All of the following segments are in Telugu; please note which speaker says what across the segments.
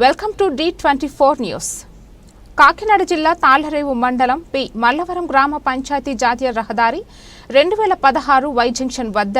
Speaker 1: Welcome to the twenty four news. Kakinada జిల్లా తాళ్ళరేవు మండలం పి మల్లవరం గ్రామ పంచాయతీ జాతీయ రహదారి రెండు వేల పదహారు వై జంక్షన్ వద్ద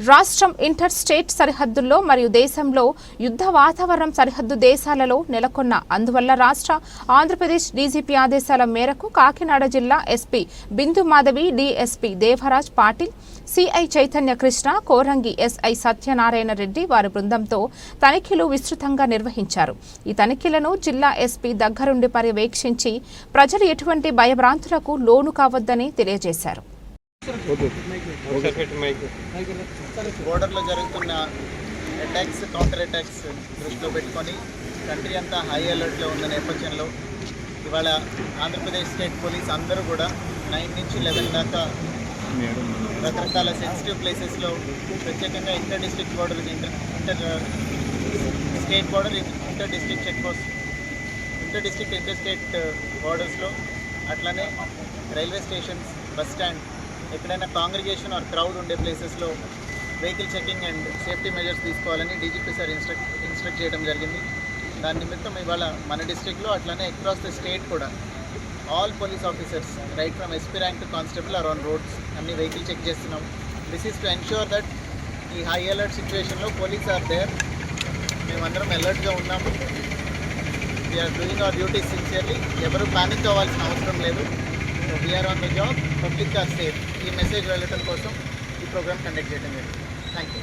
Speaker 1: రాష్ట్రం ఇంటర్ స్టేట్ సరిహద్దుల్లో మరియు దేశంలో యుద్ధ వాతావరణం సరిహద్దు దేశాలలో నెలకొన్న. అందువల్ల రాష్ట్ర ఆంధ్రప్రదేశ్ డీజీపీ ఆదేశాల మేరకు కాకినాడ జిల్లా SP Bindu Madhavi DSP Devaraj Patil CI Chaitanya Krishna Korangi SI Satyanarayana Reddy వారి బృందంతో తనిఖీలు విస్తృతంగా నిర్వహించారు. ఈ తనిఖీలను జిల్లా ఎస్పీ దగ్గరుండి పర్యవేక్షించి ప్రజలు ఎటువంటి భయభ్రాంతులకు లోను కావద్దని తెలియజేశారు.
Speaker 2: బోర్డర్లో జరుగుతున్న అటాక్స్ కౌంటర్ అటాక్స్ దృష్టిలో పెట్టుకొని కంట్రీ అంతా హై అలర్ట్లో ఉన్న నేపథ్యంలో ఇవాళ ఆంధ్రప్రదేశ్ స్టేట్ పోలీస్ అందరూ కూడా నైన్ నుంచి లెవెన్ దాకా రకరకాల సెన్సిటివ్ ప్లేసెస్లో ప్రత్యేకంగా inter district border inter inter state border inter district check post inter district inter state బోర్డర్స్లో అట్లానే రైల్వే స్టేషన్స్ బస్ స్టాండ్ ఎక్కడైనా కాంగ్రిగేషన్ ఆర్ క్రౌడ్ ఉండే ప్లేసెస్లో vehicle checking and safety measures తీసుకోవాలని డీజీపీ సార్ ఇన్స్ట్రక్ట్ ఇన్స్ట్రక్ట్ చేయడం జరిగింది. దాని నిమిత్తం ఇవాళ మన డిస్టిక్లో అట్లానే అక్రాస్ ద స్టేట్ కూడా all police officers right from SP rank to constable are on roads అన్ని వెహికల్ చెక్ చేస్తున్నాం. This is to ensure that ఈ హై అలర్ట్ సిచ్యువేషన్లో పోలీస్ ఆర్ దేర్ మేమందరం అలర్ట్గా ఉన్నాము we are doing our duties sincerely ఎవరు ప్యానిక్ అవ్వాల్సిన అవసరం లేదు. So we are on the job public are safe ఈ మెసేజ్ వెళ్ళటం కోసం ఈ ప్రోగ్రామ్ కండక్ట్ చేయడం జరిగింది. Thank you